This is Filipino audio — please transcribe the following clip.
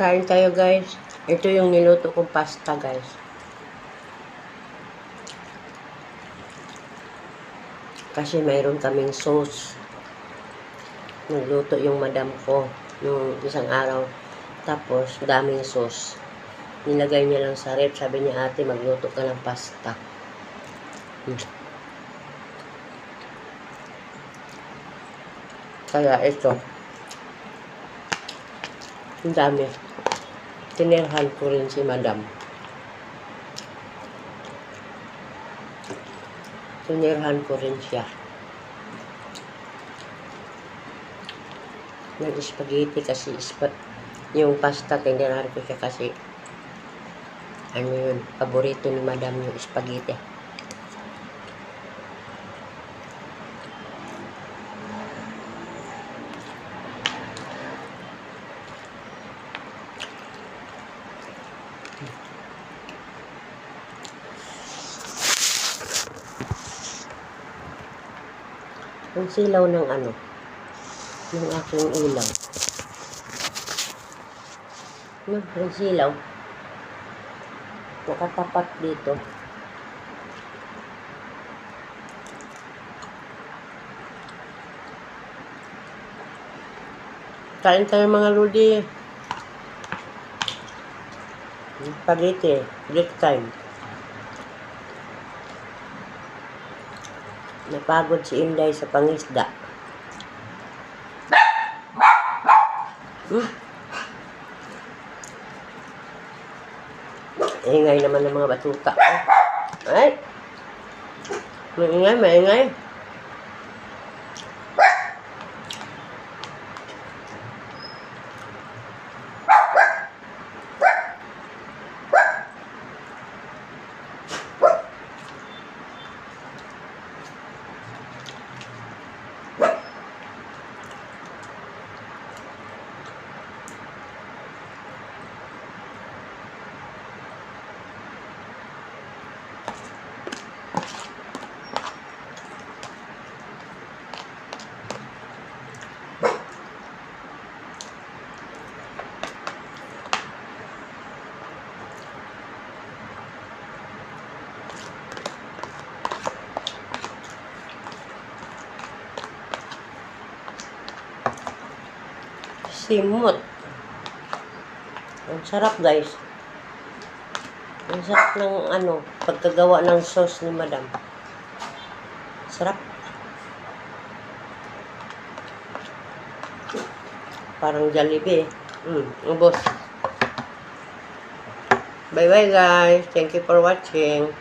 Kain tayo guys. Ito yung niluto kong pasta guys. Kasi mayroon kaming sauce. Nagluto yung madam ko nung isang araw. Tapos, daming sauce. Nilagay niya lang sa rep. Sabi niya, ate, magluto ka ng pasta. Hmm. Kaya ito. Ang dami. Tinirhan ko rin si madam. Tinirhan ko rin siya. Nag-spaghetti kasi ispa yung pasta tinirhan ko siya kasi ano yun, paborito ni madam yung spaghetti. Ang silaw ng ano, ng aking ulam. Yung, yung silaw. Nakatapat dito. Kain tayo mga ludi. Spaghetti, break time. Napagod si Inday sa pangisda. Hmm. Ingay naman ng mga batuta. Oh. Ay! Maingay, maingay. Simot. Ang sarap guys. Ang sarap ng ano, pagkagawa ng sauce ni madam. Sarap. Parang Jollibee. Mm, ubos. Bye bye guys. Thank you for watching.